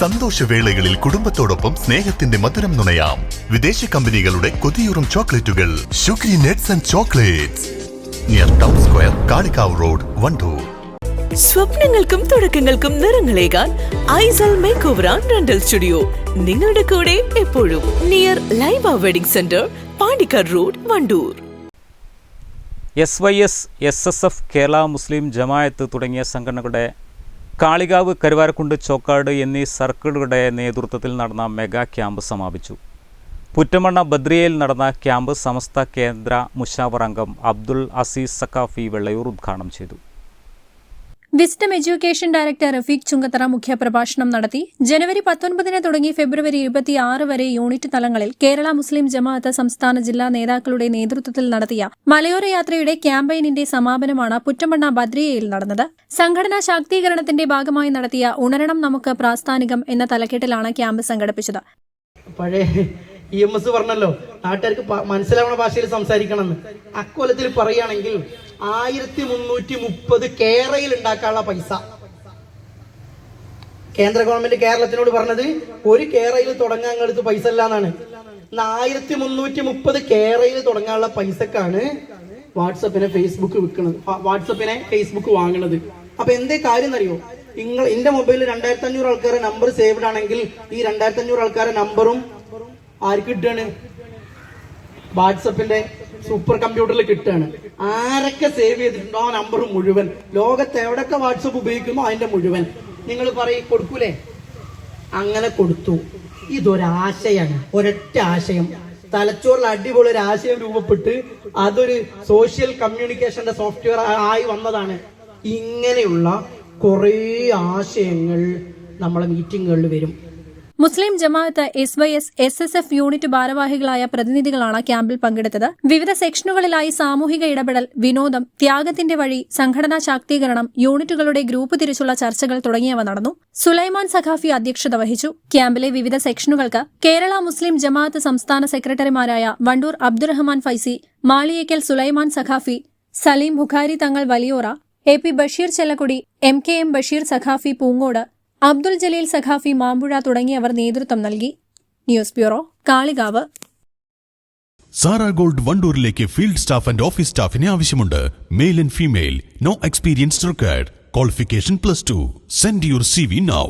സന്തോഷവേളകളിൽ കുടുംബത്തോടൊപ്പം സ്നേഹത്തിന്റെ മധുരം നുണയാം. വിദേശ കമ്പനികളുടെ കൊതിയൂറും ചോക്ലേറ്റുകൾ. Shukri nuts and chocolates. Near town square Kalikavu road Wandoor. സ്വപ്നങ്ങൾക്കും തുടക്കങ്ങൾക്കും നിറങ്ങളേകാൻ Aisal makeover and rental studio. നിങ്ങളുടെ കൂടെ എപ്പോഴും near Laiba wedding centre Pandikkad road Wandoor. S Y S S S F Kerala Muslim Jamaat തുടങ്ങിയ സംഘടനകളുടെ കാളികാവ് കരുവാരക്കുണ്ട് ചോക്കാട് എന്നീ സർക്കിളുകളുടെ നേതൃത്വത്തിൽ നടന്ന mega camp സമാപിച്ചു. പുറ്റമണ്ണ ബദ്രിയയിൽ നടന്ന ക്യാമ്പ് സമസ്ത കേന്ദ്ര മുഷാവർ അംഗം അബ്ദുൾ അസീസ് സക്കാഫി വെള്ളയൂർ ഉദ്ഘാടനം ചെയ്തു. Wisdom education director Rafeeq Chungathara മുഖ്യപ്രഭാഷണം നടത്തി. ജനുവരി പത്തൊൻപതിന് തുടങ്ങി ഫെബ്രുവരി ഇരുപത്തിയാറ് വരെ യൂണിറ്റ് തലങ്ങളിൽ കേരള മുസ്ലിം ജമാഅത്ത് സംസ്ഥാന ജില്ലാ നേതാക്കളുടെ നേതൃത്വത്തിൽ നടത്തിയ മലയോര യാത്രയുടെ ക്യാമ്പയിനിന്റെ സമാപനമാണ് പുറ്റമണ്ണ ബദ്രിയയിൽ നടന്നത്. സംഘടനാ ശാക്തീകരണത്തിന്റെ ഭാഗമായി നടത്തിയ ഉണരണം നമുക്ക് പ്രാസ്ഥാനികം എന്ന തലക്കെട്ടിലാണ് ക്യാമ്പ് സംഘടിപ്പിച്ചത്. പഴയ ഇ എം എസ് പറഞ്ഞല്ലോ നാട്ടുകാർക്ക് മനസ്സിലാവുന്ന ഭാഷയിൽ സംസാരിക്കണം അക്കോലത്തിൽ പറയുകയാണെങ്കിൽ ആയിരത്തി മുന്നൂറ്റി മുപ്പത് കേരയിൽ ഉണ്ടാക്കാനുള്ള പൈസ. കേന്ദ്ര ഗവൺമെന്റ് കേരളത്തിനോട് പറഞ്ഞത് ഒരു കേരയിൽ തുടങ്ങാൻ അടുത്ത് പൈസ ഇല്ല എന്നാണ്. ആയിരത്തി മുന്നൂറ്റി മുപ്പത് കേരയിൽ തുടങ്ങാനുള്ള പൈസക്കാണ് വാട്സപ്പിനെ ഫേസ്ബുക്ക് വിൽക്കുന്നത്. വാട്സപ്പിനെ ഫേസ്ബുക്ക് വാങ്ങുന്നത്. അപ്പൊ എന്തേ കാര്യം അറിയോ നിങ്ങൾ എന്റെ മൊബൈലിൽ രണ്ടായിരത്തി അഞ്ഞൂറ് ആൾക്കാരെ നമ്പർ സേവ്ഡ് ആണെങ്കിൽ ഈ രണ്ടായിരത്തി അഞ്ഞൂറ് ആൾക്കാരെ നമ്പറും ആർക്ക് കിട്ടുകയാണ്? വാട്സപ്പിന്റെ സൂപ്പർ കമ്പ്യൂട്ടറിൽ കിട്ടുകയാണ് ആരൊക്കെ സേവ് ചെയ്തിട്ടുണ്ടോ ആ നമ്പർ മുഴുവൻ. ലോകത്ത് എവിടൊക്കെ വാട്സപ്പ് ഉപയോഗിക്കുന്നു അതിന്റെ മുഴുവൻ. നിങ്ങൾ പറയും കൊടുക്കൂലേ? അങ്ങനെ കൊടുത്തു. ഇതൊരാശയാണ് ഒരൊറ്റ ആശയം. തലച്ചോറിൽ അടിപൊളി ഒരു ആശയം രൂപപ്പെട്ട് അതൊരു സോഷ്യൽ കമ്മ്യൂണിക്കേഷന്റെ സോഫ്റ്റ്വെയർ ആയി വന്നതാണ്. ഇങ്ങനെയുള്ള കുറേ ആശയങ്ങൾ നമ്മളെ മീറ്റിങ്ങുകളിൽ വരും. Muslim Jamaat S Y S S S F unit ഭാരവാഹികളായ പ്രതിനിധികളാണ് ക്യാമ്പിൽ പങ്കെടുത്തത്. വിവിധ സെക്ഷനുകളിലായി സാമൂഹിക ഇടപെടൽ വിനോദം ത്യാഗത്തിന്റെ വഴി സംഘടനാ ശാക്തീകരണം യൂണിറ്റുകളുടെ ഗ്രൂപ്പ് തിരിച്ചുള്ള ചർച്ചകൾ തുടങ്ങിയവ നടന്നു. സുലൈമാൻ സഖാഫി അധ്യക്ഷത വഹിച്ചു. ക്യാമ്പിലെ വിവിധ സെക്ഷനുകൾക്ക് കേരള മുസ്ലിം ജമാഅത്ത് സംസ്ഥാന സെക്രട്ടറിമാരായ Wandoor Abdurahman Faizi Maliyekkal Sulaiman Saqafi Saleem Bukhari Thangal Valiyora A P Basheer Chellakkudi M K M Basheer Saqafi Poongode Abdul Jaleel Saqafi Mampuzha തുടങ്ങിയവർ നേതൃത്വം നൽകി. News bureau Kalikavu. Sara Gold വണ്ടൂരിലേക്ക് field staff and office സ്റ്റാഫിനെ ആവശ്യമുണ്ട്. Male and female. No experience required. Qualification plus two. Send your C V now